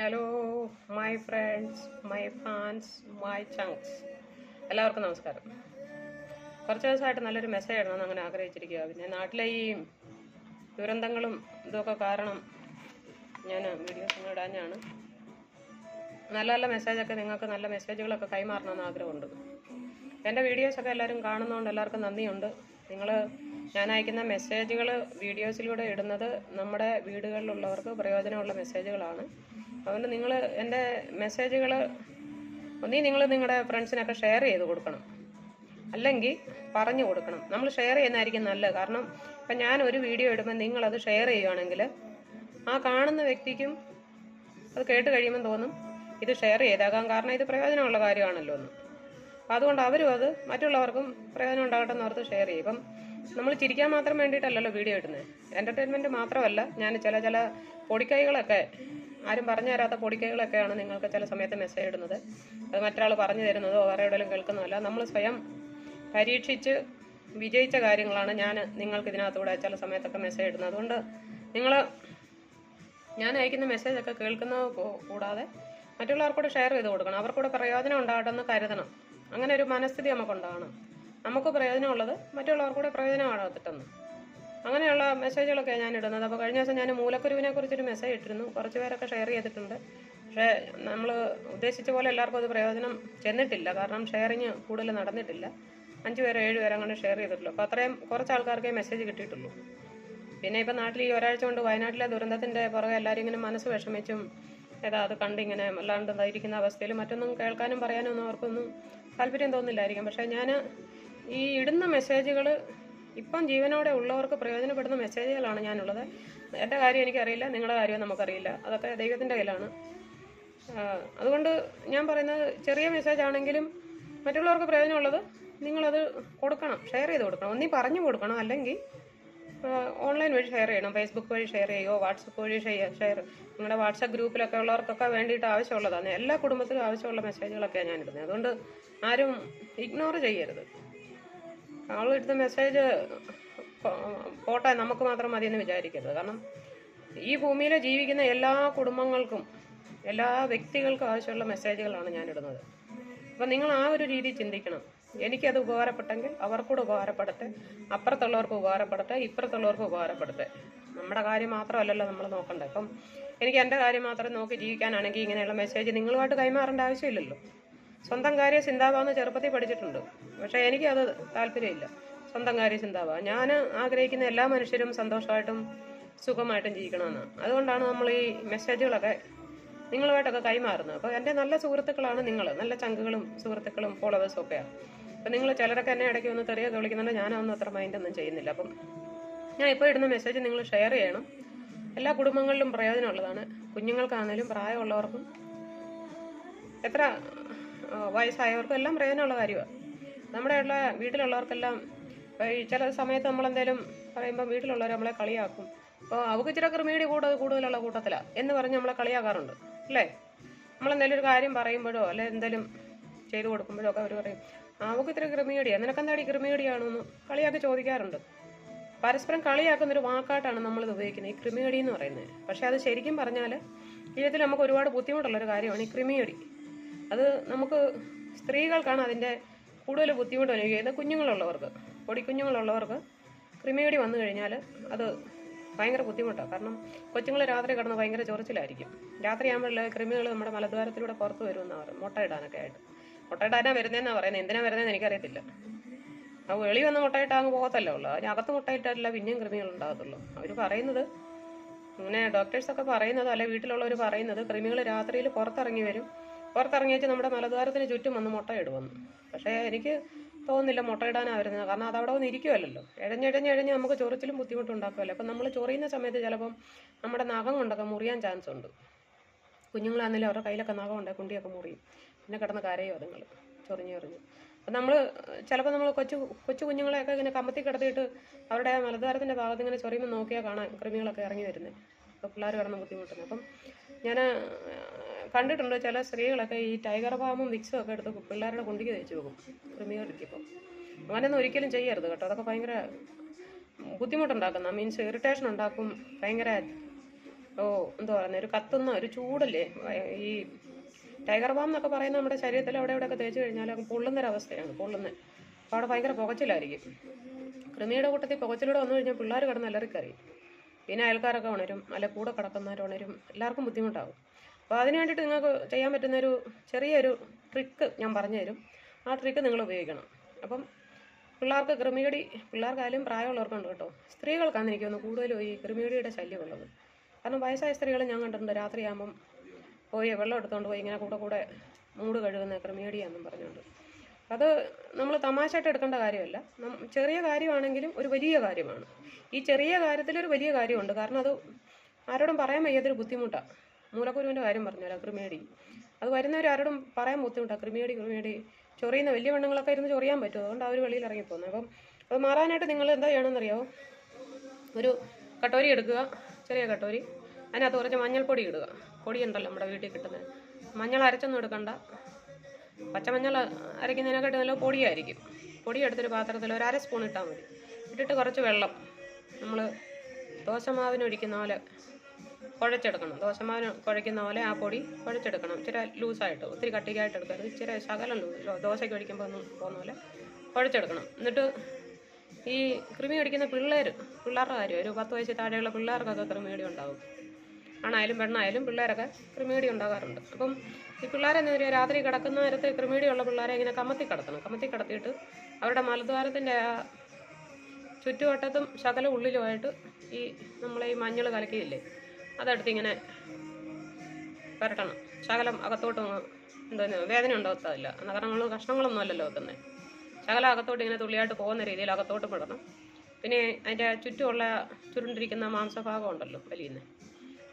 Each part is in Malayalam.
Hello my friends my fans my chunks എല്ലാവർക്കും നമസ്കാരം. കുറച്ച് ദിവസമായിട്ട് നല്ലൊരു മെസ്സേജ് ഇടണമെന്ന് അങ്ങനെ ആഗ്രഹിച്ചിരിക്കുക പിന്നെ നാട്ടിലെ ഈ ദുരന്തങ്ങളും ഇതൊക്കെ കാരണം ഞാൻ വീഡിയോസ് ഇടാനാണ് നല്ല നല്ല മെസ്സേജൊക്കെ നിങ്ങൾക്ക് നല്ല മെസ്സേജുകളൊക്കെ കൈമാറണമെന്ന് ആഗ്രഹമുണ്ട്. എന്റെ വീഡിയോസൊക്കെ എല്ലാവരും കാണുന്നതുകൊണ്ട് എല്ലാവർക്കും നന്ദിയുണ്ട്. നിങ്ങൾ ഞാൻ അയക്കുന്ന മെസ്സേജുകൾ വീഡിയോസിലൂടെ ഇടുന്നത് നമ്മുടെ വീടുകളിലുള്ളവർക്ക് പ്രയോജനമുള്ള മെസ്സേജുകളാണ്. അതുകൊണ്ട് നിങ്ങൾ എന്റെ മെസ്സേജുകൾ ഒന്നീ നിങ്ങൾ നിങ്ങളുടെ ഫ്രണ്ട്സിനൊക്കെ ഷെയർ ചെയ്ത് കൊടുക്കണം. അല്ലെങ്കിൽ പറഞ്ഞു കൊടുക്കണം. നമ്മൾ ഷെയർ ചെയ്യുന്നതായിരിക്കും നല്ലത്. കാരണം ഇപ്പം ഞാൻ ഒരു വീഡിയോ ഇടുമ്പോൾ നിങ്ങളത് ഷെയർ ചെയ്യുകയാണെങ്കിൽ ആ കാണുന്ന വ്യക്തിക്കും അത് കേട്ട് കഴിയുമ്പോൾ തോന്നും ഇത് ഷെയർ ചെയ്തേക്കാം. കാരണം ഇത് പ്രയോജനമുള്ള കാര്യമാണല്ലോ എന്ന്. അതുകൊണ്ട് അവരും അത് മറ്റുള്ളവർക്കും പ്രയോജനം ഉണ്ടാകട്ടെ എന്ന് ഓർത്ത് ഷെയർ ചെയ്യും. ഇപ്പം നമ്മൾ ചിരിക്കാൻ മാത്രം വേണ്ടിയിട്ടല്ലല്ലോ വീഡിയോ ഇടുന്നത് എന്റർടൈൻമെന്റ് മാത്രമല്ല ഞാൻ ചില ചില പൊടിക്കൈകളൊക്കെ ആരും പറഞ്ഞു തരാത്ത പൊടിക്കൈകളൊക്കെയാണ് നിങ്ങൾക്ക് ചില സമയത്ത് മെസ്സേജ് ഇടുന്നത്. അത് മറ്റൊരാൾ പറഞ്ഞു തരുന്നതോ വേറെ എവിടെയെങ്കിലും കേൾക്കുന്നതല്ല നമ്മൾ സ്വയം പരീക്ഷിച്ച് വിജയിച്ച കാര്യങ്ങളാണ് ഞാൻ നിങ്ങൾക്ക് ഇതിനകത്തൂടെ ചില സമയത്തൊക്കെ മെസ്സേജ് ഇടുന്നത്. അതുകൊണ്ട് നിങ്ങൾ ഞാൻ അയക്കുന്ന മെസ്സേജൊക്കെ കേൾക്കുന്നത് കൂടാതെ മറ്റുള്ളവർക്കൂടെ ഷെയർ ചെയ്ത് കൊടുക്കണം. അവർക്കൂടെ പ്രയോജനം ഉണ്ടാകട്ടെ എന്ന് കരുതണം. അങ്ങനെ ഒരു മനസ്ഥിതി നമുക്കുണ്ടാകണം. നമുക്ക് പ്രയോജനമുള്ളത് മറ്റുള്ളവർക്കൂടെ പ്രയോജനമാകത്തിട്ടെന്ന് അങ്ങനെയുള്ള മെസ്സേജുകളൊക്കെ ഞാൻ ഇടുന്നത് അപ്പോൾ കഴിഞ്ഞ ദിവസം ഞാൻ മൂലക്കുരുവിനെ കുറിച്ചൊരു മെസ്സേജ് ഇട്ടിരുന്നു. കുറച്ച് പേരൊക്കെ ഷെയർ ചെയ്തിട്ടുണ്ട്. പക്ഷേ നമ്മൾ ഉദ്ദേശിച്ച പോലെ എല്ലാവർക്കും അത് പ്രയോജനം ചെന്നിട്ടില്ല. കാരണം ഷെയറിങ് കൂടുതൽ നടന്നിട്ടില്ല. അഞ്ച് പേരോ ഏഴ് പേരോ അങ്ങനെ ഷെയർ ചെയ്തിട്ടുള്ളൂ. അപ്പോൾ അത്രയും കുറച്ച് ആൾക്കാർക്കേ മെസ്സേജ് കിട്ടിയിട്ടുള്ളൂ. പിന്നെ ഇപ്പം നാട്ടിൽ ഈ ഒരാഴ്ച കൊണ്ട് വയനാട്ടിലെ ദുരന്തത്തിന്റെ പുറകെ എല്ലാവരും ഇങ്ങനെ മനസ്സ് വിഷമിച്ചും ഏതാ അത് കണ്ടിങ്ങനെ അല്ലാണ്ട് ഇരിക്കുന്ന അവസ്ഥയിൽ മറ്റൊന്നും കേൾക്കാനും പറയാനും ഒന്നും അവർക്കൊന്നും താല്പര്യം തോന്നില്ലായിരിക്കും. പക്ഷേ ഞാൻ ഈ ഇടുന്ന മെസ്സേജുകൾ ഇപ്പം ജീവനോടെ ഉള്ളവർക്ക് പ്രയോജനപ്പെടുന്ന മെസ്സേജുകളാണ് ഞാനുള്ളത്. എന്റെ കാര്യം എനിക്കറിയില്ല നിങ്ങളുടെ കാര്യം നമുക്കറിയില്ല. അതൊക്കെ ദൈവത്തിന്റെ കയ്യിലാണ്. അതുകൊണ്ട് ഞാൻ പറയുന്നത് ചെറിയ മെസ്സേജ് ആണെങ്കിലും മറ്റുള്ളവർക്ക് പ്രയോജനമുള്ളത് നിങ്ങളത് കൊടുക്കണം ഷെയർ ചെയ്ത് കൊടുക്കണം. ഒന്നീ പറഞ്ഞു കൊടുക്കണം അല്ലെങ്കിൽ ഓൺലൈൻ വഴി ഷെയർ ചെയ്യണം. ഫേസ്ബുക്ക് വഴി ഷെയർ ചെയ്യുമോ വാട്സപ്പ് വഴി ഷെയർ ഷെയർ നിങ്ങളുടെ വാട്സപ്പ് ഗ്രൂപ്പിലൊക്കെ ഉള്ളവർക്കൊക്കെ വേണ്ടിയിട്ട് ആവശ്യമുള്ളതാണ്. എല്ലാ കുടുംബത്തിലും ആവശ്യമുള്ള മെസ്സേജുകളൊക്കെയാണ് ഞാനിടുന്നത്. അതുകൊണ്ട് ആരും ഇഗ്നോർ ചെയ്യരുത്. ആളെടുത്ത മെസ്സേജ് പോട്ടെ നമുക്ക് മാത്രം മതിയെന്ന് വിചാരിക്കരുത്. കാരണം ഈ ഭൂമിയിൽ ജീവിക്കുന്ന എല്ലാ കുടുംബങ്ങൾക്കും എല്ലാ വ്യക്തികൾക്കും ആവശ്യമുള്ള മെസ്സേജുകളാണ് ഞാൻ ഇടുന്നത്. അപ്പം നിങ്ങൾ ആ ഒരു രീതി ചിന്തിക്കണം. എനിക്കത് ഉപകാരപ്പെട്ടെങ്കിൽ അവർക്കൂടെ ഉപകാരപ്പെടട്ടെ അപ്പുറത്തുള്ളവർക്ക് ഉപകാരപ്പെടട്ടെ ഇപ്പുറത്തുള്ളവർക്ക് ഉപകാരപ്പെടട്ടെ. നമ്മുടെ കാര്യം മാത്രമല്ലല്ലോ നമ്മൾ നോക്കണ്ടേ. അപ്പം എനിക്ക് എന്റെ കാര്യം മാത്രം നോക്കി ജീവിക്കാനാണെങ്കിൽ ഇങ്ങനെയുള്ള മെസ്സേജ് നിങ്ങളുമായിട്ട് കൈമാറേണ്ട ആവശ്യമില്ലല്ലോ. സ്വന്തം കാര്യ ചിന്താവാന്ന് ചെറുപ്പത്തിൽ പഠിച്ചിട്ടുണ്ട്. പക്ഷേ എനിക്കത് താല്പര്യമില്ല. സ്വന്തം കാര്യ ചിന്താവ ഞാൻ ആഗ്രഹിക്കുന്ന എല്ലാ മനുഷ്യരും സന്തോഷമായിട്ടും സുഖമായിട്ടും ജീവിക്കണമെന്ന്. അതുകൊണ്ടാണ് നമ്മൾ ഈ മെസ്സേജുകളൊക്കെ നിങ്ങളുമായിട്ടൊക്കെ കൈമാറുന്നത്. അപ്പോൾ എന്റെ നല്ല സുഹൃത്തുക്കളാണ് നിങ്ങൾ. നല്ല ചങ്കുകളും സുഹൃത്തുക്കളും ഫോളോവേഴ്സും ഒക്കെയാണ് അപ്പം നിങ്ങൾ ചിലരൊക്കെ എന്നെ ഇടയ്ക്ക് ഒന്ന് തെറിയൊക്കെ വിളിക്കുന്നുണ്ട്. ഞാനൊന്നും അത്ര മൈൻഡൊന്നും ചെയ്യുന്നില്ല. അപ്പം ഞാൻ ഇപ്പോൾ ഇടുന്ന മെസ്സേജ് നിങ്ങൾ ഷെയർ ചെയ്യണം. എല്ലാ കുടുംബങ്ങളിലും പ്രയോജനമുള്ളതാണ്. കുഞ്ഞുങ്ങൾക്കാണെങ്കിലും പ്രായമുള്ളവർക്കും എത്ര വയസ്സായവർക്കും എല്ലാം പ്രയോജനമുള്ള കാര്യമാണ് നമ്മുടെ ഉള്ള വീട്ടിലുള്ളവർക്കെല്ലാം ചില സമയത്ത് നമ്മളെന്തേലും പറയുമ്പോൾ വീട്ടിലുള്ളവർ നമ്മളെ കളിയാക്കും. അപ്പോൾ അവൾക്ക് ഇച്ചിരി ക്രിമീടി കൂടുതൽ കൂടുതലുള്ള കൂട്ടത്തിലാണ് എന്ന് പറഞ്ഞ് നമ്മളെ കളിയാക്കാറുണ്ട്. അല്ലേ? നമ്മളെന്തെങ്കിലും ഒരു കാര്യം പറയുമ്പോഴോ അല്ലെ എന്തെങ്കിലും ചെയ്തു കൊടുക്കുമ്പോഴോ ഒക്കെ അവർ പറയും അവൾക്ക് ഇത്ര ക്രിമിയടിയാണ് നിനക്കെന്താടി ക്രിമിയടിയാണെന്ന് കളിയാക്കി ചോദിക്കാറുണ്ട്. പരസ്പരം കളിയാക്കുന്ന ഒരു വാക്കായിട്ടാണ് നമ്മളിത് ഉപയോഗിക്കുന്നത് ഈ ക്രിമിയടി എന്ന് പറയുന്നത്. പക്ഷേ അത് ശരിക്കും പറഞ്ഞാൽ ജീവിതത്തിൽ നമുക്ക് ഒരുപാട് ബുദ്ധിമുട്ടുള്ള ഒരു കാര്യമാണ് ഈ ക്രിമിയടി അത് നമുക്ക് സ്ത്രീകൾക്കാണ് അതിന്റെ കൂടുതൽ ബുദ്ധിമുട്ട് അനുഭവിക്കുന്നത് കുഞ്ഞുങ്ങളുള്ളവർക്ക് പൊടിക്കുഞ്ഞുങ്ങളുള്ളവർക്ക് ക്രിമേടി വന്നു കഴിഞ്ഞാൽ അത് ഭയങ്കര ബുദ്ധിമുട്ടാണ്. കാരണം കൊച്ചുങ്ങൾ രാത്രി കിടന്ന് ഭയങ്കര ചൊറിച്ചിലായിരിക്കും. രാത്രിയാകുമ്പോഴുള്ള ക്രിമികൾ നമ്മുടെ മലദ്വാരത്തിലൂടെ പുറത്ത് വരുമെന്നാണ് പറയുന്നത് മുട്ടയിടാനൊക്കെ ആയിട്ട്. മുട്ടയിടാനാണ് വരുന്നതെന്നാണ് പറയുന്നത് എന്തിനാ വരുന്നതെന്ന് എനിക്കറിയത്തില്ല. ആ വെളി വന്ന് മുട്ടയിട്ടാൽ അങ്ങ് പോകത്തല്ലേ ഉള്ളൂ. അതിന് അകത്ത് മുട്ടയിട്ടല്ല പിന്നെയും കൃമികൾ ഉണ്ടാകത്തുള്ളൂ. അവർ പറയുന്നത് ഇങ്ങനെ ഡോക്ടേഴ്സൊക്കെ പറയുന്നത് അല്ലെ വീട്ടിലുള്ളവർ പറയുന്നത് ക്രിമികൾ രാത്രിയിൽ പുറത്തിറങ്ങി വരും. പുറത്തിറങ്ങി വെച്ച് നമ്മുടെ മലദ്വാരത്തിന് ചുറ്റും വന്ന് മുട്ടയിടുമെന്ന് പക്ഷേ എനിക്ക് തോന്നുന്നില്ല മുട്ടയിടാനാണ് വരുന്നത്. കാരണം അതവിടെ വന്ന് ഇരിക്കുമല്ലോ ഇഴഞ്ഞിഴഞ്ഞ് ഇഴഞ്ഞ് നമുക്ക് ചൊറിച്ചിലും ബുദ്ധിമുട്ടുണ്ടാക്കുമല്ലോ അപ്പം നമ്മൾ ചൊറിയുന്ന സമയത്ത് ചിലപ്പം നമ്മുടെ നഖം കൊണ്ടൊക്കെ മുറിയാൻ ചാൻസ് ഉണ്ട്. കുഞ്ഞുങ്ങളാണെങ്കിലും അവരുടെ കയ്യിലൊക്കെ നഖം ഉണ്ട് കുണ്ടിയൊക്കെ മുറിയും. പിന്നെ കിടന്ന് കരയോ അതുങ്ങൾ ചൊറിഞ്ഞ് ചൊറിഞ്ഞ്. അപ്പം നമ്മൾ ചിലപ്പോൾ നമ്മൾ കൊച്ചു കൊച്ചു കുഞ്ഞുങ്ങളെയൊക്കെ ഇങ്ങനെ കമ്പത്തി കിടത്തിയിട്ട് അവരുടെ മലദ്വാരത്തിന്റെ ഭാഗത്ത് ഇങ്ങനെ ചൊറിയുമ്പോൾ നോക്കിയാൽ കാണാൻ കൃമികളൊക്കെ ഇറങ്ങി വരുന്നത്. അപ്പോൾ പിള്ളേർ കിടന്ന് ബുദ്ധിമുട്ടുന്നത്. അപ്പം ഞാൻ കണ്ടിട്ടുണ്ട് ചില സ്ത്രീകളൊക്കെ ഈ ടൈഗർ ബാമും വിക്സും ഒക്കെ എടുത്ത് പിള്ളേരുടെ കുണ്ടിക്ക് തേച്ച് വെക്കും. കൃമികൾക്കിപ്പം അങ്ങനെയൊന്നും ഒരിക്കലും ചെയ്യരുത് കേട്ടോ. അതൊക്കെ ഭയങ്കര ബുദ്ധിമുട്ടുണ്ടാക്കുന്ന മീൻസ് ഇറിറ്റേഷൻ ഉണ്ടാക്കും ഭയങ്കര ഓ എന്താ പറയുന്നത് ഒരു കത്തുന്ന ഒരു ചൂടല്ലേ? ഈ ടൈഗർ ബാം എന്നൊക്കെ പറയുന്നത് നമ്മുടെ ശരീരത്തിൽ അവിടെ ഇവിടെയൊക്കെ തേച്ച് കഴിഞ്ഞാൽ പൊള്ളുന്നൊരവസ്ഥയാണ് പൊള്ളുന്നത് അപ്പോൾ അവിടെ ഭയങ്കര പുകച്ചിലായിരിക്കും. കൃമിയുടെ കൂട്ടത്തിൽ പുകച്ചിലൂടെ വന്നു കഴിഞ്ഞാൽ പിള്ളേർ കിടന്ന് അലറിക്കറിയും. പിന്നെ അയൽക്കാരൊക്കെ ഉണരും അല്ലെ കൂടെ കിടക്കുന്നവർ ഉണരും. എല്ലാവർക്കും ബുദ്ധിമുട്ടാകും അപ്പോൾ അതിന് വേണ്ടിയിട്ട് നിങ്ങൾക്ക് ചെയ്യാൻ പറ്റുന്നൊരു ചെറിയൊരു ട്രിക്ക് ഞാൻ പറഞ്ഞു തരും ആ ട്രിക്ക് നിങ്ങൾ ഉപയോഗിക്കണം. അപ്പം പിള്ളേർക്ക് കൃമികടി പിള്ളേർക്കായാലും പ്രായമുള്ളവർക്കുണ്ട് കേട്ടോ. സ്ത്രീകൾക്കാണ് എനിക്ക് തോന്നുന്നു കൂടുതലും ഈ കൃമികടിയുടെ ശല്യമുള്ളത്. കാരണം വയസ്സായ സ്ത്രീകൾ ഞാൻ കണ്ടിട്ടുണ്ട് രാത്രിയാകുമ്പം പോയി വെള്ളം എടുത്തുകൊണ്ട് പോയി ഇങ്ങനെ കൂടെ കൂടെ മൂട് കഴുകുന്ന കൃമികടിയാണെന്നും പറഞ്ഞുകൊണ്ട്. അത് നമ്മൾ തമാശയായിട്ട് എടുക്കേണ്ട കാര്യമല്ല. ചെറിയ കാര്യമാണെങ്കിലും ഒരു വലിയ കാര്യമാണ്. ഈ ചെറിയ കാര്യത്തിലൊരു വലിയ കാര്യമുണ്ട്. കാരണം അത് ആരോടും പറയാൻ വയ്യാത്തൊരു ബുദ്ധിമുട്ടാണ് മൂലക്കുരുവിന്റെ കാര്യം പറഞ്ഞല്ലോ കൃമിയടി അത് വരുന്നവർ ആരോടും പറയാൻ ബുദ്ധിമുട്ടാണ് കൃമിയടി കൃമിയടി ചൊറിയുന്ന വലിയ പെണ്ണുങ്ങളൊക്കെ ഇരുന്ന് ചൊറിയാൻ പറ്റും. അതുകൊണ്ട് അവർ വെളിയിൽ ഇറങ്ങിപ്പോകുന്നത് അപ്പം അത് മാറാനായിട്ട് നിങ്ങൾ എന്താ ചെയ്യണമെന്നറിയാമോ ഒരു കട്ടോരി എടുക്കുക ചെറിയ കട്ടോരി. അതിനകത്ത് കുറച്ച് മഞ്ഞൾപ്പൊടി ഇടുക. പൊടിയുണ്ടല്ലോ നമ്മുടെ വീട്ടിൽ കിട്ടുന്നത്. മഞ്ഞൾ അരച്ചൊന്നും എടുക്കണ്ട. പച്ചമഞ്ഞൾ അരയ്ക്കുന്നതിനെക്കാട്ടും നല്ല പൊടിയായിരിക്കും. പൊടി എടുത്തൊരു പാത്രത്തിൽ ഒരു അര സ്പൂൺ ഇട്ടാൽ മതി. ഇട്ടിട്ട് കുറച്ച് വെള്ളം. നമ്മൾ ദോശമാവിനൊഴിക്കുന്ന പോലെ കുഴച്ചെടുക്കണം. ദോശമാവിന് കുഴയ്ക്കുന്ന പോലെ ആ പൊടി കുഴച്ചെടുക്കണം. ഇച്ചിരി ലൂസായിട്ട് ഒത്തിരി കട്ടിയായിട്ട് എടുക്കരുത്. ഇച്ചിരി ശകലം ദോശയ്ക്ക് ഒഴിക്കുമ്പോൾ ഒന്നും പോകുന്ന പോലെ കുഴച്ചെടുക്കണം. എന്നിട്ട് ഈ കൃമി കടിക്കുന്ന പിള്ളേർ പിള്ളേരുടെ കാര്യം ഒരു പത്ത് വയസ്സിൽ താഴെയുള്ള പിള്ളേർക്കൊക്കെ കൃമികടി ഉണ്ടാകും ആണായാലും പെണ്ണായാലും പിള്ളേരൊക്കെ കൃമികടി ഉണ്ടാകാറുണ്ട്. അപ്പം ഈ പിള്ളേരെന്ന് പറയുക രാത്രി കിടക്കുന്ന നേരത്ത് കൃമികടിയുള്ള പിള്ളേരെ ഇങ്ങനെ കമത്തി കിടത്തണം. കമത്തി കിടത്തിയിട്ട് അവരുടെ മലദ്വാരത്തിന്റെ ആ ചുറ്റുവട്ടത്തും ശകല ഉള്ളിലുമായിട്ട് ഈ നമ്മളെ ഈ മഞ്ഞൾ കലക്കിയില്ലേ അതെടുത്ത് ഇങ്ങനെ പുരട്ടണം. ശകലം അകത്തോട്ട് എന്തോ വേദന ഉണ്ടാകത്തില്ല കാരണം നമ്മൾ കഷ്ണങ്ങളൊന്നും അല്ലല്ലോ വെക്കുന്നത് ശകലം അകത്തോട്ട് ഇങ്ങനെ തുള്ളിയായിട്ട് പോകുന്ന രീതിയിൽ അകത്തോട്ട് പെടണം. പിന്നെ അതിന്റെ ചുറ്റുമുള്ള ചുരുണ്ടിരിക്കുന്ന മാംസഭാഗം ഉണ്ടല്ലോ വലിയുന്നത്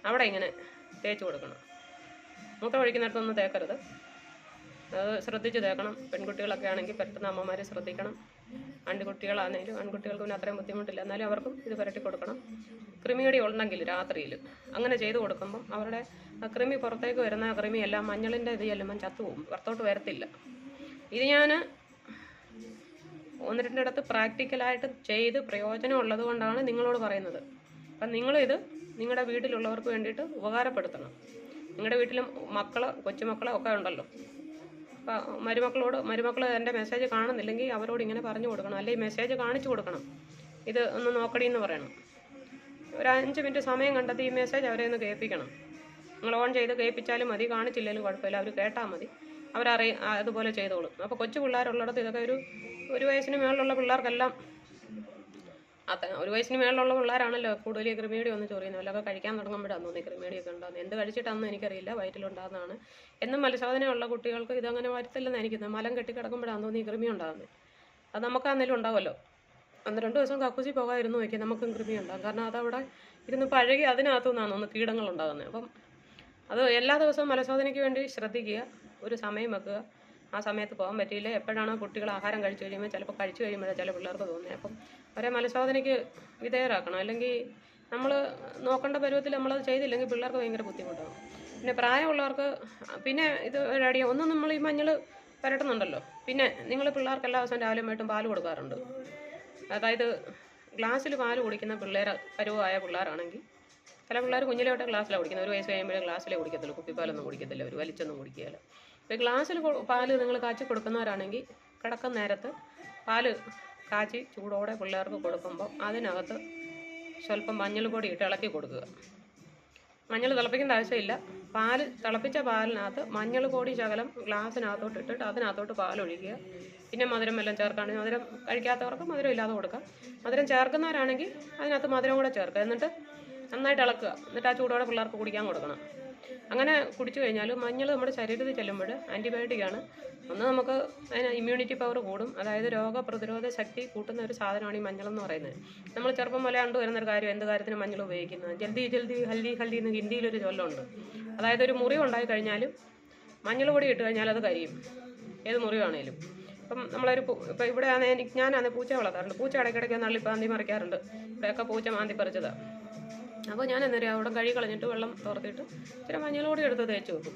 അവിടെ ഇങ്ങനെ തേച്ച് കൊടുക്കണം. മൂത്രം ഒഴിക്കുന്നിടത്തൊന്നും തേക്കരുത്. അത് ശ്രദ്ധിച്ച് തേക്കണം. പെൺകുട്ടികളൊക്കെ ആണെങ്കിൽ പെട്ടെന്ന് അമ്മമാർ ശ്രദ്ധിക്കണം. ആൺകുട്ടികളാണെങ്കിലും ആൺകുട്ടികൾക്ക് പിന്നെ അത്രയും ബുദ്ധിമുട്ടില്ല. എന്നാലും അവർക്കും ഇത് പുരട്ടി കൊടുക്കണം. കൃമികടി ഉണ്ടെങ്കിൽ രാത്രിയിൽ. അങ്ങനെ ചെയ്തു കൊടുക്കുമ്പം അവരുടെ കൃമി പുറത്തേക്ക് വരുന്ന ആ കൃമി എല്ലാം മഞ്ഞളിന്റെ ഇത് ചെല്ലുമ്പം ചത്തുപോകും. പുറത്തോട്ട് വരത്തില്ല. ഇത് ഞാൻ ഒന്ന് രണ്ടിടത്ത് പ്രാക്ടിക്കലായിട്ട് ചെയ്ത് പ്രയോജനം ഉള്ളത് കൊണ്ടാണ് നിങ്ങളോട് പറയുന്നത്. അപ്പം നിങ്ങളിത് നിങ്ങളുടെ വീട്ടിലുള്ളവർക്ക് വേണ്ടിയിട്ട് ഉപകാരപ്പെടുത്തണം. നിങ്ങളുടെ വീട്ടിലും മക്കൾ കൊച്ചുമക്കളെ ഒക്കെ ഉണ്ടല്ലോ. മരുമക്കളോട് മരുമക്കൾ എന്റെ മെസ്സേജ് കാണുന്നില്ലെങ്കിൽ അവരോട് ഇങ്ങനെ പറഞ്ഞു കൊടുക്കണം. അല്ലെങ്കിൽ മെസ്സേജ് കാണിച്ചു കൊടുക്കണം. ഇത് ഒന്ന് നോക്കടി എന്ന് പറയണം. ഒരു അഞ്ച് മിനിറ്റ് സമയം കണ്ടെത്തി ഈ മെസ്സേജ് അവരെ ഒന്ന് കേൾപ്പിക്കണം. നിങ്ങൾ ഓൺ ചെയ്ത് കേൾപ്പിച്ചാലും മതി കാണിച്ചില്ലെങ്കിലും കുഴപ്പമില്ല. അവർ കേട്ടാൽ മതി. അവരറിയ അതുപോലെ ചെയ്തോളും. അപ്പോൾ കൊച്ചു പിള്ളേരുള്ളിടത്ത് ഇതൊക്കെ ഒരു ഒരു വയസ്സിന് മേളിലുള്ള പിള്ളേർക്കെല്ലാം അത്ത ഒരു വയസ്സിന് മേളിലുള്ള പിള്ളേരാണല്ലോ കൂടുതൽ ഈ ക്രിമീഡി ഒന്ന് ചൊറിയുന്നത് വല്ലതൊക്കെ കഴിക്കാൻ തുടങ്ങുമ്പോഴാണ് തോന്നി ക്രിമീഡിയൊക്കെ ഉണ്ടാകുന്നത് എന്ത് കഴിച്ചിട്ടാണെന്ന് എനിക്കറിയില്ല വയറ്റിലുണ്ടാകുന്നതാണ് എന്നും മലശോധനയുള്ള കുട്ടികൾക്ക് ഇതങ്ങനെ വരത്തില്ലെന്ന് എനിക്ക് തോന്നുന്നത്. മലം കെട്ടി കിടക്കുമ്പോഴാണ് ഈ കൃമി ഉണ്ടാകുന്നത് അത് നമുക്ക് അന്നേലും ഉണ്ടാവുമല്ലോ. അന്ന് രണ്ട് ദിവസം കക്കൂസി പോകാതിരുന്ന് നോക്കി നമുക്കും കൃമി ഉണ്ടാകും കാരണം അതവിടെ ഇരുന്ന് പഴകി അതിനകത്തു നിന്നാണ് ഒന്ന് കീടങ്ങൾ ഉണ്ടാകുന്നത്. അപ്പം അത് എല്ലാ ദിവസവും മലശോധനയ്ക്ക് വേണ്ടി ശ്രദ്ധിക്കുക ഒരു സമയം വെക്കുക. ആ സമയത്ത് പോകാൻ പറ്റിയില്ല. എപ്പോഴാണോ കുട്ടികൾ ആഹാരം കഴിച്ചു കഴിയുമ്പോൾ ചിലപ്പോൾ കഴിച്ചു കഴിയുമ്പോൾ ചില പിള്ളേർക്ക് തോന്നുന്നത് അപ്പം അവരെ മലശോധനയ്ക്ക് വിധേയരാക്കണം. അല്ലെങ്കിൽ നമ്മൾ നോക്കേണ്ട പരുവത്തിൽ നമ്മളത് ചെയ്തില്ലെങ്കിൽ പിള്ളേർക്ക് ഭയങ്കര ബുദ്ധിമുട്ടാണ് പിന്നെ പ്രായമുള്ളവർക്ക് പിന്നെ ഇത് ഒരു ഒന്നും നമ്മൾ ഈ മഞ്ഞൾ പരട്ടുന്നുണ്ടല്ലോ. പിന്നെ നിങ്ങൾ പിള്ളേർക്ക് എല്ലാ ദിവസവും രാവിലെ വൈകിട്ടും പാൽ കൊടുക്കാറുണ്ട്. അതായത് ഗ്ലാസ്സിൽ പാൽ കുടിക്കുന്ന പിള്ളേർ പരുവായ പിള്ളേരാണെങ്കിൽ ചില പിള്ളേർ കുഞ്ഞിലെ തൊട്ട് ഗ്ലാസ്സിലാണ് കുടിക്കുന്നത്. ഒരു വയസ്സ് കഴിയുമ്പോഴേ ഗ്ലാസ്സിലേ കുടിക്കത്തുള്ളൂ. കുപ്പിപ്പാലൊന്നും കുടിക്കത്തില്ല. ഒരു വലിച്ചൊന്നും കുടിക്കുകയില്ല. ഇപ്പോൾ ഗ്ലാസ്സിൽ പാൽ നിങ്ങൾ കാച്ചി കൊടുക്കുന്നവരാണെങ്കിൽ കിടക്കുന്ന നേരത്ത് പാൽ കാച്ചി ചൂടോടെ പിള്ളേർക്ക് കൊടുക്കുമ്പോൾ അതിനകത്ത് സ്വല്പം മഞ്ഞൾ പൊടി ഇട്ട് ഇളക്കി കൊടുക്കുക. മഞ്ഞൾ തിളപ്പിക്കേണ്ട ആവശ്യമില്ല. പാൽ തിളപ്പിച്ച പാലിനകത്ത് മഞ്ഞൾ പൊടി ശകലം ഗ്ലാസ്സിനകത്തോട്ട് ഇട്ടിട്ട് അതിനകത്തോട്ട് പാലൊഴിക്കുക. പിന്നെ മധുരം എല്ലാം ചേർക്കുകയാണെങ്കിൽ മധുരം കഴിക്കാത്തവർക്ക് മധുരം ഇല്ലാതെ കൊടുക്കാം. മധുരം ചേർക്കുന്നവരാണെങ്കിൽ അതിനകത്ത് മധുരം കൂടെ ചേർക്കുക. എന്നിട്ട് നന്നായിട്ട് ഇളക്കുക. എന്നിട്ട് ആ ചൂടോടെ പിള്ളേർക്ക് കുടിക്കാൻ കൊടുക്കണം. അങ്ങനെ കുടിച്ചു കഴിഞ്ഞാൽ മഞ്ഞൾ നമ്മുടെ ശരീരത്തിൽ ചെല്ലുമ്പോൾ ആന്റിബയോട്ടിക്കാണ് ഒന്ന് നമുക്ക് അതിന് ഇമ്മ്യൂണിറ്റി പവർ കൂടും. അതായത് രോഗപ്രതിരോധ ശക്തി കൂട്ടുന്ന ഒരു സാധനമാണ് ഈ മഞ്ഞൾ എന്ന് പറയുന്നത്. നമ്മൾ ചെറുപ്പം മുതലേ കണ്ടു വരുന്നൊരു കാര്യം എന്ത് കാര്യത്തിന് മഞ്ഞൾ ഉപയോഗിക്കുന്നത് ജൽദി ജൽദി ഹൽദി ഹൽദി എന്ന് ഹിന്ദിയിലൊരു ചൊല്ലുണ്ട്. അതായത് ഒരു മുറിവ് ഉണ്ടായി കഴിഞ്ഞാലും മഞ്ഞൾ പൊടി ഇട്ട് കഴിഞ്ഞാൽ അത് കരിയും. ഏത് മുറിവാണേലും ഇപ്പം നമ്മളൊരു ഇപ്പം ഇവിടെ ആണെങ്കിൽ ഞാനാണ് പൂച്ച വളർത്താറുണ്ട്. പൂച്ച ഇടയ്ക്കിടയ്ക്ക് നള്ളിപ്പാന്തി മറിക്കാറുണ്ട്. ഇവിടെയൊക്കെ പൂച്ച മാന്തി പറിച്ചതാണ് അപ്പോൾ ഞാൻ എന്നേരം അവിടെ കഴുകി കളഞ്ഞിട്ട് വെള്ളം തോർത്തിട്ട് ഇച്ചിരി മഞ്ഞളോടി എടുത്ത് തേച്ച് വെക്കും.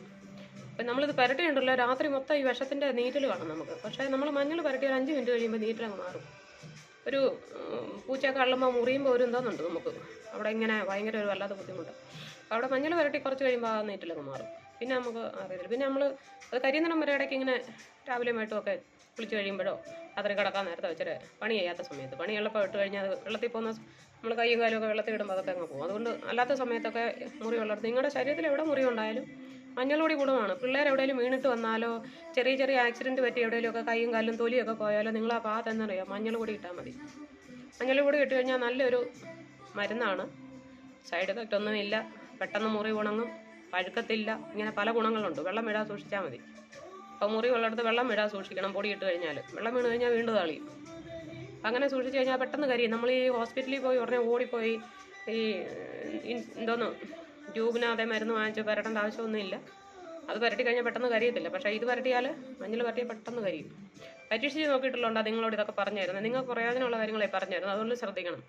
അപ്പം നമ്മളിത് പുരട്ടിയുണ്ടല്ലോ രാത്രി മൊത്തം ഈ വിഷത്തിന്റെ നീറ്റൽ കാണും നമുക്ക്. പക്ഷേ നമ്മൾ മഞ്ഞൾ പുരട്ടി ഒരു അഞ്ച് മിനിറ്റ് കഴിയുമ്പോൾ നീറ്റലങ്ങ് മാറും. ഒരു പൂച്ച പൂച്ചയൊക്കെ അള്ളുമ്പോൾ മുറിയുമ്പോൾ ഒരു എന്തോന്നുണ്ട് നമുക്ക്. അവിടെ ഇങ്ങനെ ഭയങ്കര ഒരു വല്ലാത്ത ബുദ്ധിമുട്ട്. അവിടെ മഞ്ഞൾ പുരട്ടി കുറച്ച് കഴിയുമ്പോൾ ആ നീറ്റിലൊക്കെ മാറും. പിന്നെ നമുക്ക് അറിയത്തില്ല പിന്നെ നമ്മൾ അത് കരിയുന്നിടം വരെ ഇടയ്ക്ക് ഇങ്ങനെ രാവിലെ ഒക്കെ കുളിച്ച് കഴിയുമ്പോഴോ രാത്രി കിടക്കാൻ നേരത്തെ വെച്ചിട്ട് പണി ചെയ്യാത്ത സമയത്ത് പണിയുള്ളപ്പോൾ ഇട്ട് കഴിഞ്ഞാൽ അത് വെള്ളത്തിൽ പോകുന്ന നമ്മൾ കൈയും കാലും ഒക്കെ വെള്ളത്തിൽ ഇടുമ്പോൾ അതൊക്കെ അങ്ങ് പോകും. അതുകൊണ്ട് അല്ലാത്ത സമയത്തൊക്കെ മുറി വളർത്തും നിങ്ങളുടെ ശരീരത്തിൽ എവിടെ മുറി ഉണ്ടായാലും മഞ്ഞളോടി ഗുണമാണ് പിള്ളേർ എവിടെയെങ്കിലും വീണിട്ട് വന്നാലോ ചെറിയ ചെറിയ ആക്സിഡന്റ് പറ്റി എവിടെയെങ്കിലുമൊക്കെ കൈയും കാലും തൊലിയൊക്കെ പോയാലോ നിങ്ങൾ ആ ഭാഗത്ത് എന്നറിയാം കൂടി ഇട്ടാൽ മതി. മഞ്ഞൾപ്പൊടി ഇട്ട് കഴിഞ്ഞാൽ നല്ലൊരു മരുന്നാണ്. സൈഡ് എഫക്റ്റ് ഒന്നുമില്ല. പെട്ടെന്ന് മുറി ഉണങ്ങും. പഴുക്കത്തില്ല. ഇങ്ങനെ പല ഗുണങ്ങളുണ്ട്. വെള്ളം ഇടാതെ സൂക്ഷിച്ചാൽ മതി. അപ്പോൾ മുറി ഉള്ളിടത്ത് വെള്ളം വിടാൻ സൂക്ഷിക്കണം പൊടി ഇട്ട് കഴിഞ്ഞാൽ വെള്ളം വീണ് കഴിഞ്ഞാൽ വീണ്ടും താളിയും അങ്ങനെ സൂക്ഷിച്ച് കഴിഞ്ഞാൽ പെട്ടെന്ന് കരിയും. നമ്മൾ ഈ ഹോസ്പിറ്റലിൽ പോയി ഉടനെ ഓടിപ്പോയി ഈ എന്തോന്ന് എന്തോന്ന് അതേ മരുന്ന് വാങ്ങിച്ച് പുരട്ടേണ്ട ആവശ്യമൊന്നുമില്ല. അത് പുരട്ടി കഴിഞ്ഞാൽ പെട്ടെന്ന് കരിയത്തില്ല. പക്ഷേ ഇത് പുരട്ടിയാൽ മഞ്ഞൾ പുരട്ടിയാൽ പെട്ടെന്ന് കരിയും. പരീക്ഷിച്ച് നോക്കിയിട്ടുള്ളതുകൊണ്ട് നിങ്ങളോട് ഇതൊക്കെ പറഞ്ഞായിരുന്നു. നിങ്ങൾ പ്രയോജനമുള്ള കാര്യങ്ങളെ പറഞ്ഞായിരുന്നു. അതുകൊണ്ട് ശ്രദ്ധിക്കണം.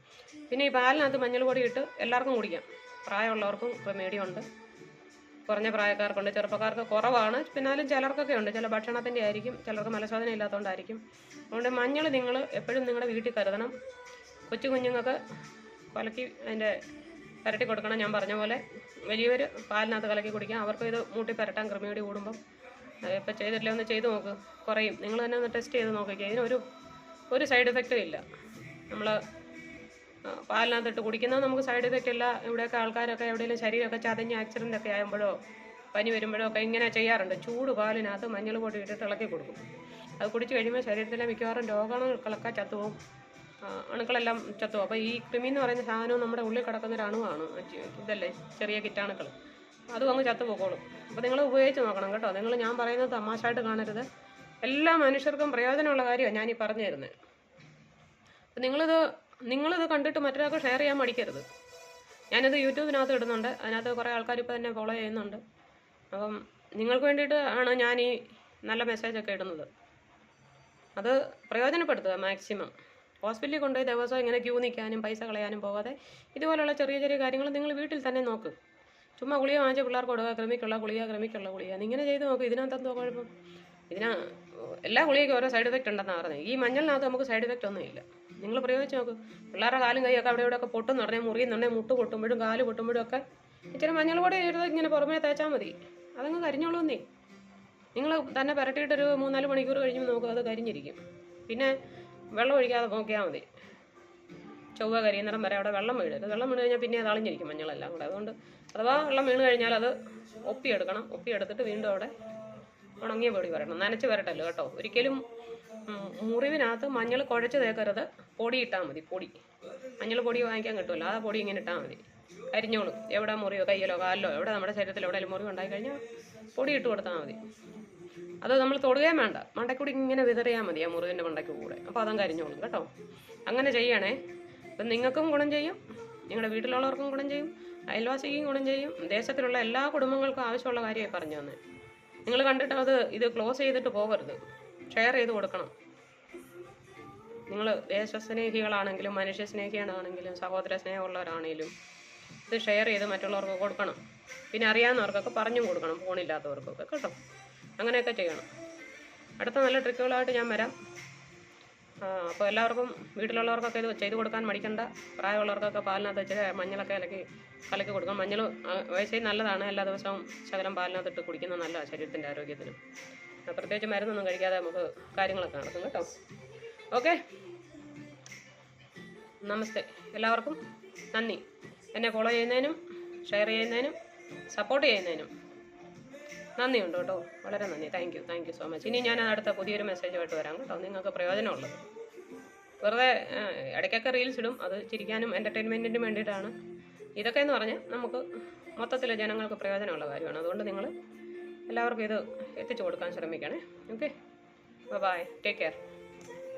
പിന്നെ ഈ പാലിനകത്ത് മഞ്ഞൾ പൊടി ഇട്ട് എല്ലാവർക്കും കുടിക്കാം. പ്രായമുള്ളവർക്കും ഇപ്പോൾ മീഡിയം കുറഞ്ഞ പ്രായക്കാർക്കുണ്ട് ചെറുപ്പക്കാർക്ക് കുറവാണ്. പിന്നാലും ചിലർക്കൊക്കെ ഉണ്ട്. ചില ഭക്ഷണത്തിന്റെ ആയിരിക്കും ചിലർക്ക് മലശോധന ഇല്ലാത്തതുകൊണ്ടായിരിക്കും അതുകൊണ്ട് മഞ്ഞൾ നിങ്ങൾ എപ്പോഴും നിങ്ങളുടെ വീട്ടിൽ കരുതണം. കൊച്ചു കുഞ്ഞുങ്ങൾക്ക് കലക്കി അതിന്റെ പുരട്ടി കൊടുക്കണം. ഞാൻ പറഞ്ഞ പോലെ വലിയവർ പാലിനകത്ത് കലക്കി കുടിക്കാം. അവർക്ക് ഇത് മൂട്ടി പുരട്ടാൻ കൃമിയോടി കൂടുമ്പം ഇപ്പം ചെയ്തിട്ടില്ല ഒന്ന് ചെയ്ത് നോക്ക്. കുറയും. നിങ്ങൾ തന്നെ ഒന്ന് ടെസ്റ്റ് ചെയ്ത് നോക്കിക്കുക ഇതിനൊരു ഒരു സൈഡ് എഫക്റ്റും ഇല്ല. നമ്മൾ പാലിനകത്തിട്ട് കുടിക്കുന്നത് നമുക്ക് സൈഡ് ഇഫക്റ്റ് ഇല്ല ഇവിടെയൊക്കെ ആൾക്കാരൊക്കെ എവിടെയെങ്കിലും ശരീരമൊക്കെ ചതഞ്ഞ് ആക്സിഡന്റ് ഒക്കെ ആകുമ്പോഴോ പനി വരുമ്പോഴോ ഒക്കെ ഇങ്ങനെ ചെയ്യാറുണ്ട്. ചൂട് പാലിനകത്ത് മഞ്ഞൾ പൊടി ഇട്ടിട്ട് ഇളക്കി കൊടുക്കും. അത് കുടിച്ച് കഴിയുമ്പോൾ ശരീരത്തിലെ മിക്കവാറും രോഗാണുക്കളൊക്കെ ചത്തുപോകും. അണുക്കളെല്ലാം ചത്തുപോകും. അപ്പോൾ ഈ കൃമി എന്ന് പറയുന്ന സാധനവും നമ്മുടെ ഉള്ളിൽ കിടക്കുന്ന ഒരു അണുവാണ്. ഇതല്ലേ? ചെറിയ കിറ്റാണുക്കൾ. അതും അങ്ങ് ചത്തുപോക്കോളും. അപ്പോൾ നിങ്ങൾ ഉപയോഗിച്ച് നോക്കണം കേട്ടോ. നിങ്ങൾ ഞാൻ പറയുന്നത് തമാശയായിട്ട് കാണരുത്. എല്ലാ മനുഷ്യർക്കും പ്രയോജനമുള്ള കാര്യമാണ് ഞാനീ പറഞ്ഞു തരുന്നത് അപ്പം നിങ്ങളിത് നിങ്ങളിത് കണ്ടിട്ട് മറ്റൊരാൾക്ക് ഷെയർ ചെയ്യാൻ മടിക്കരുത്. ഞാനിത് യൂട്യൂബിനകത്ത് ഇടുന്നുണ്ട്. അതിനകത്ത് കുറേ ആൾക്കാർ ഇപ്പോൾ തന്നെ ഫോളോ ചെയ്യുന്നുണ്ട്. അപ്പം നിങ്ങൾക്ക് വേണ്ടിയിട്ട് ആണ് ഞാൻ ഈ നല്ല മെസ്സേജൊക്കെ ഇടുന്നത്. അത് പ്രയോജനപ്പെടുത്തുക മാക്സിമം ഹോസ്പിറ്റലിൽ കൊണ്ടുപോയി ദിവസം ഇങ്ങനെ ക്യൂ നിൽക്കാനും പൈസ കളയാനും പോകാതെ ഇതുപോലുള്ള ചെറിയ ചെറിയ കാര്യങ്ങൾ നിങ്ങൾ വീട്ടിൽ തന്നെ നോക്ക്. ചുമ്മാ ഗുളിക വാങ്ങിച്ച പിള്ളേർക്ക് കൊടുക്കുക ക്രമിക്കുള്ള ഗുളിക ക്രമിക്കുള്ള ഗുളിക. ഇങ്ങനെ ചെയ്ത് നോക്ക്. ഇതിനകത്ത് എന്തോ കുഴപ്പം? ഇതിനാ എല്ലാ ഗുളികയ്ക്കും ഓരോ സൈഡ് എഫക്റ്റ് ഉണ്ടെന്നാണ് പറഞ്ഞത്. ഈ മഞ്ഞളിനകത്ത് നമുക്ക് സൈഡ് എഫക്റ്റ് ഒന്നുമില്ല. നിങ്ങൾ പ്രയോഗിച്ച് നോക്ക്. പിള്ളേരുടെ കാലും കൈയൊക്കെ അവിടെ ഇവിടെയൊക്കെ പൊട്ടുന്ന. പറഞ്ഞാൽ മുറിയുന്നുണ്ടെങ്കിൽ മുട്ട് പൊട്ടുമ്പോഴും കാൽ പൊട്ടുമ്പോഴും ഒക്കെ ഇച്ചിരി മഞ്ഞൾ പൊടി എഴുതി ഇങ്ങനെ പുറമേ തേച്ചാൽ മതി. അതങ്ങ് കരിഞ്ഞോളൂന്നേ നിങ്ങൾ തന്നെ പുരട്ടിയിട്ടൊരു മൂന്നാൽ മണിക്കൂർ കഴിയുമ്പോൾ നമുക്ക് അത് കരിഞ്ഞിരിക്കും. പിന്നെ വെള്ളം ഒഴിക്കാതെ നോക്കിയാൽ മതി. ചൊവ്വ കരിയുന്നിടം വരെ അവിടെ വെള്ളം വീഴരുത്. വെള്ളം വീണ് കഴിഞ്ഞാൽ പിന്നെ അത് അളിഞ്ഞിരിക്കും മഞ്ഞളെല്ലാം കൂടെ. അതുകൊണ്ട് അഥവാ വെള്ളം വീണ് കഴിഞ്ഞാൽ അത് ഒപ്പിയെടുക്കണം. ഒപ്പിയെടുത്തിട്ട് വീണ്ടും അവിടെ ഉണങ്ങിയ പൊടി വരണം. നനച്ച് വരട്ടല്ലോ കേട്ടോ. ഒരിക്കലും മുറിവിനകത്ത് മഞ്ഞൾ കുഴച്ച് തേക്കരുത്. പൊടി ഇട്ടാൽ മതി പൊടി. മഞ്ഞൾ പൊടി വാങ്ങിക്കാൻ കിട്ടുമല്ലോ ആ പൊടി ഇങ്ങനെ ഇട്ടാൽ മതി. കരിഞ്ഞോളും എവിടെ മുറിയോ കയ്യിലോ കാലിലോ എവിടെ നമ്മുടെ ശരീരത്തിൽ എവിടെയെങ്കിലും മുറിവ് ഉണ്ടായി കഴിഞ്ഞാൽ പൊടി ഇട്ട് കൊടുത്താൽ മതി. അത് നമ്മൾ തൊടുകയും വേണ്ട. മണ്ടക്കൂടി ഇങ്ങനെ വിതറിയാൽ മതി ആ മുറിവിന്റെ മണ്ടയ്ക്ക് കൂടെ. അപ്പോൾ അതങ്ങ് അരിഞ്ഞോളും കേട്ടോ. അങ്ങനെ ചെയ്യണേ. അപ്പം നിങ്ങൾക്കും ഗുണം ചെയ്യും നിങ്ങളുടെ വീട്ടിലുള്ളവർക്കും ഗുണം ചെയ്യും അയൽവാസിക്കും ഗുണം ചെയ്യും ദേശത്തിലുള്ള എല്ലാ കുടുംബങ്ങൾക്കും ആവശ്യമുള്ള കാര്യമായി പറഞ്ഞു തന്നെ. നിങ്ങൾ കണ്ടിട്ട് അത് ഇത് ക്ലോസ് ചെയ്തിട്ട് പോകരുത്. ഷെയർ ചെയ്ത് കൊടുക്കണം. നിങ്ങൾ ദേശസ്നേഹികളാണെങ്കിലും മനുഷ്യ സ്നേഹികളാണെങ്കിലും സഹോദര സ്നേഹമുള്ളവരാണെങ്കിലും ഇത് ഷെയർ ചെയ്ത് മറ്റുള്ളവർക്ക് കൊടുക്കണം. പിന്നെ അറിയാവുന്നവർക്കൊക്കെ പറഞ്ഞു കൊടുക്കണം ഫോണില്ലാത്തവർക്കൊക്കെ കേട്ടോ. അങ്ങനെയൊക്കെ ചെയ്യണം. അടുത്ത നല്ല ട്രിക്കുകളായിട്ട് ഞാൻ വരാം. അപ്പോൾ എല്ലാവർക്കും വീട്ടിലുള്ളവർക്കൊക്കെ ഇത് ചെയ്ത് കൊടുക്കാൻ മടിക്കണ്ട. പ്രായമുള്ളവർക്കൊക്കെ പാലിനകത്ത് വെച്ച് മഞ്ഞളൊക്കെ ഇലക്കി കലക്കി കൊടുക്കണം. മഞ്ഞൾ വയസ്സിൽ നല്ലതാണ്. എല്ലാ ദിവസവും ശകലം പാലിനകത്തിട്ട് കുടിക്കുന്നത് നല്ലതാണ് ശരീരത്തിന്റെ ആരോഗ്യത്തിന്. പ്രത്യേകിച്ച് മരുന്നൊന്നും കഴിക്കാതെ നമുക്ക് കാര്യങ്ങളൊക്കെ നടക്കും കേട്ടോ. ഓക്കെ. നമസ്തേ. എല്ലാവർക്കും നന്ദി. എന്നെ ഫോളോ ചെയ്യുന്നതിനും ഷെയർ ചെയ്യുന്നതിനും സപ്പോർട്ട് ചെയ്യുന്നതിനും നന്ദിയുണ്ട് കേട്ടോ. വളരെ നന്ദി. Thank you thank you so much ഇനി ഞാൻ അടുത്ത പുതിയൊരു മെസ്സേജുമായിട്ട് വരാം കേട്ടോ. നിങ്ങൾക്ക് പ്രയോജനമുള്ളത്. വെറുതെ ഇടയ്ക്കൊക്കെ റീൽസ് ഇടും. അത് ചിരിക്കാനും എന്റർടൈൻമെന്റിനും വേണ്ടിയിട്ടാണ്. ഇതൊക്കെ എന്ന് പറഞ്ഞാൽ നമുക്ക് മൊത്തത്തിൽ ജനങ്ങൾക്ക് പ്രയോജനമുള്ള കാര്യമാണ്. അതുകൊണ്ട് നിങ്ങൾ എല്ലാവർക്കും ഇത് എത്തിച്ചു കൊടുക്കാൻ ശ്രമിക്കണേ. Okay bye take care